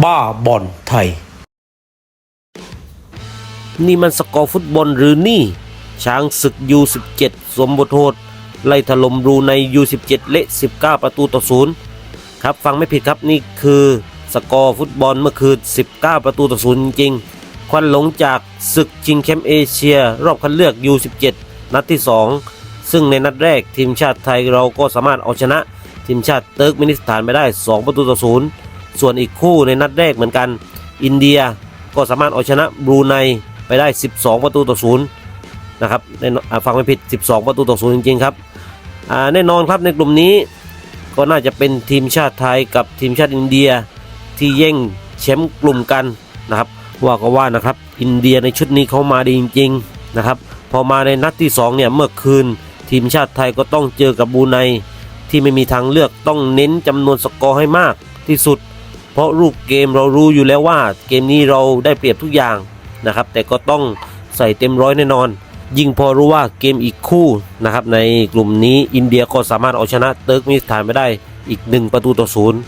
บ้าบอลไทย นี่มันสกอร์ฟุตบอลหรือนี่ ช้างศึก U17 สมบทโทษไล่ถล่มรูใน U17 เละ 19 ประตูต่อศูนย์ครับฟังไม่ผิดครับนี่คือสกอร์ฟุตบอลเมื่อคืน 19 ประตูต่อศูนย์จริงๆควันหลงจากศึกชิงแชมป์เอเชีย รอบคัดเลือก U17 นัดที่ 2 ซึ่งในนัดแรกทีมชาติไทยเราก็สามารถเอาชนะ ทีมชาติเติร์กเมนิสถานไปได้ 2 ประตูต่อศูนย์ ส่วนอีกคู่ในนัดแรกเหมือนกัน อินเดียก็สามารถเอาชนะบรูไนไปได้ 12 ประตูต่อศูนย์นะครับแน่นอนอ่าฟังไม่ผิด 12 ประตูต่อศูนย์จริงๆครับแน่นอนครับในกลุ่มนี้ก็น่าจะเป็นทีมชาติไทยกับทีมชาติอินเดียที่แย่งแชมป์กลุ่มกันนะครับว่าก็ว่านะครับอินเดียในชุดนี้เขามาดีจริงๆนะครับพอมาในนัดที่2เนี่ยเมื่อคืน ทีมชาติไทยก็ต้องเจอกับบรูไนที่ไม่มีทางเลือกต้องเน้นจำนวนสกอร์ให้มากที่สุด เพราะรูปเกมเรารู้อยู่แล้วว่าเกมนี้เราได้เปรียบทุกอย่างนะครับ แต่ก็ต้องใส่เต็มร้อยแน่นอน ยิ่งพอรู้ว่าเกมอีกคู่นะครับในกลุ่มนี้อินเดียก็สามารถเอาชนะเติร์กมิสถานไปได้อีกหนึ่งประตูต่อศูนย์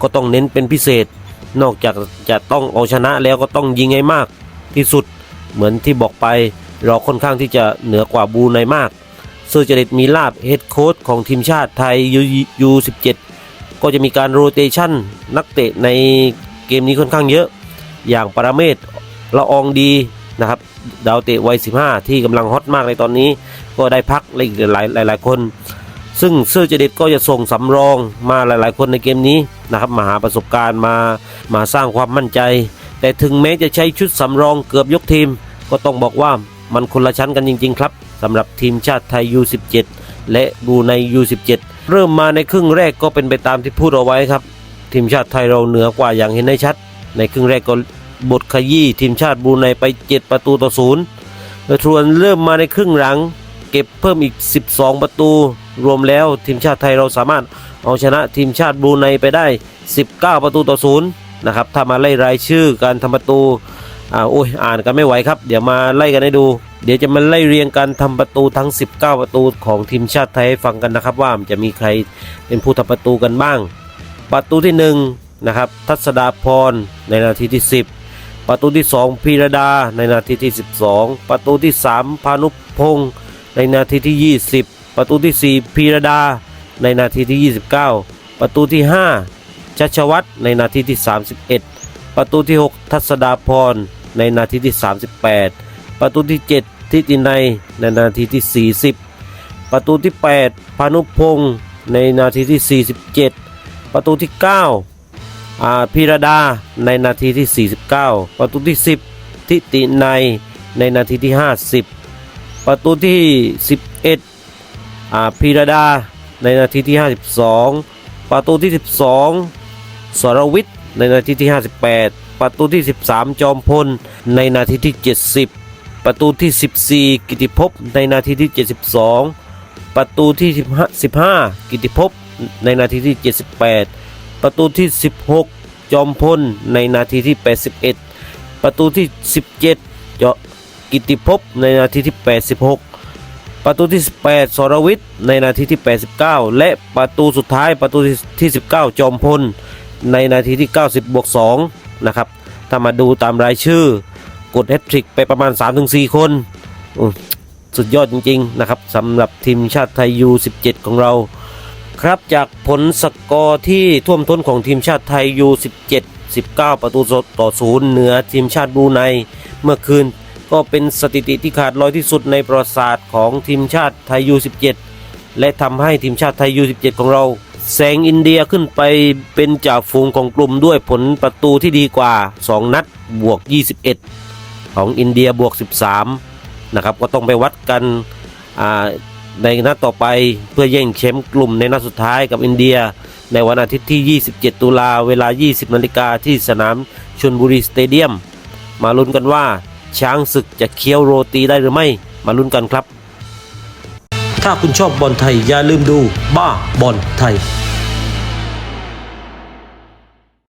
ก็ต้องเน้นเป็นพิเศษ นอกจากจะต้องเอาชนะแล้วก็ต้องยิงให้มากที่สุดเหมือนที่บอกไปเราค่อนข้างที่จะเหนือกว่าบรูไนมากเซอร์เจริตมีลาบเฮดโค้ชของทีมชาติไทยยู17 ก็จะมีการโรเตชันนักเตะในเกมนี้ค่อนข้างเยอะ อย่างปราเมศละอองดีนะครับดาวเตะวัย 15 ที่กำลังฮอตมากในตอนนี้ ก็ได้พักและอีกหลายหลายหลายคน ซึ่งเซอร์เจเดตก็จะส่งสำรองมาหลาย ๆ คนในเกมนี้นะครับมาหาประสบการณ์มามาสร้างความมั่นใจ แต่ถึงแม้จะใช้ชุดสำรองเกือบยกทีม ก็ต้องบอกว่ามันคนละชั้นกันจริง ๆ ครับสำหรับทีมชาติไทย U17 และบูไน U17 เริ่มมาในครึ่งแรกก็เป็นไปตามที่พูดเอาไว้ครับ ทีมชาติไทยเราเหนือกว่าอย่างเห็นได้ชัด ในครึ่งแรกก็บทขยี้ทีมชาติบูไนไป 7 ประตูต่อศูนย์ทวนเริ่มมาในครึ่งหลัง เก็บเพิ่มอีก 12 ประตู รวมแล้วทีมชาติไทยเราสามารถเอาชนะทีมชาติบูไนไปได้ 19 ประตูต่อศูนย์นะครับถ้ามาไล่รายชื่อการทำประตู อ่าโอ้ยอ่านกันไม่ไหวครับ เดี๋ยวมาไล่กันให้ดู เดี๋ยวจะมาไล่เรียงการทำประตูทั้ง 19 ประตูของทีมชาติไทยให้ฟังกันนะครับ ว่ามันจะมีใครเป็นผู้ทำประตูกันบ้าง ประตูที่1นะครับทัศดาพรในนาทีที่ 10 ประตูที่ 2พีรดาในนาทีที่ 12 ประตูที่ 3 พานุพงศ์ในนาทีที่ 20 ประตูที่ 4พีรดา ในนาทีที่ 29 ประตูที่ 5ชัชวัตรในนาทีที่ 31 ประตูที่ 6 ทัศดาพร ในนาทีที่ 38 ประตูที่ 7 ทิตินัยในนาทีที่ 40 ประตูที่ 8 พานุพงศ์ในนาทีที่ 47 ประตูที่ 9อ่าพีรดาในนาทีที่ 49 ประตูที่ 10 ทิตินัยในนาทีที่ 50 ประตูที่ 11อ่าพีรดาในนาทีที่ 52 ประตูที่ 12 สรวิทย์ในนาทีที่ 58 ประตูที่ 13 จอมพล ในนาทีที่ 70 ประตูที่ 14 กิติภพในนาทีที่ 72 ประตูที่ 15 กิติภพในนาทีที่ 78 ประตูที่ 16 จอมพลในนาทีที่ 81 ประตูที่ 17เจาะกิติภพในนาทีที่ 86 ประตูที่ 18 สรวิทย์ในนาทีที่ 89 และประตูสุดท้ายประตูที่ 19 จอมพล ในนาทีที่ 90บวก2 นะครับ ถ้ามาดูตามรายชื่อกดแฮตทริกไปประมาณ 3-4 คนอืมสุดยอดจริง ๆ นะครับสำหรับทีมชาติไทย U17 ของเรา ครับจากผลสกอร์ที่ท่วมท้นของทีมชาติไทย U17 19 ประตูต่อศูนย์เหนือทีมชาติบูไนเมื่อคืนก็เป็นสถิติที่ขาดลอยที่สุดในประวัติศาสตร์ของทีมชาติไทย U17 และทำให้ทีมชาติไทย U17 ของเรา แซงอินเดียขึ้นไปเป็นจ่าฝูงของกลุ่มด้วยผลประตูที่ดีกว่า 2 นัดบวก 21 ของอินเดียบวก 13 นะครับ ก็ต้องไปวัดกันในนัดต่อไปเพื่อแย่งแชมป์กลุ่มในนัดสุดท้ายกับอินเดีย ในวันอาทิตย์ที่ 27 ตุลาเวลา 20 นาฬิกาที่สนามชลบุรีสเตเดียม มาลุ้นกันว่าช้างศึกจะเคี้ยวโรตีได้หรือไม่ มาลุ้นกันครับ ถ้าคุณชอบบอลไทยอย่าลืมดูบ้าบอลไทย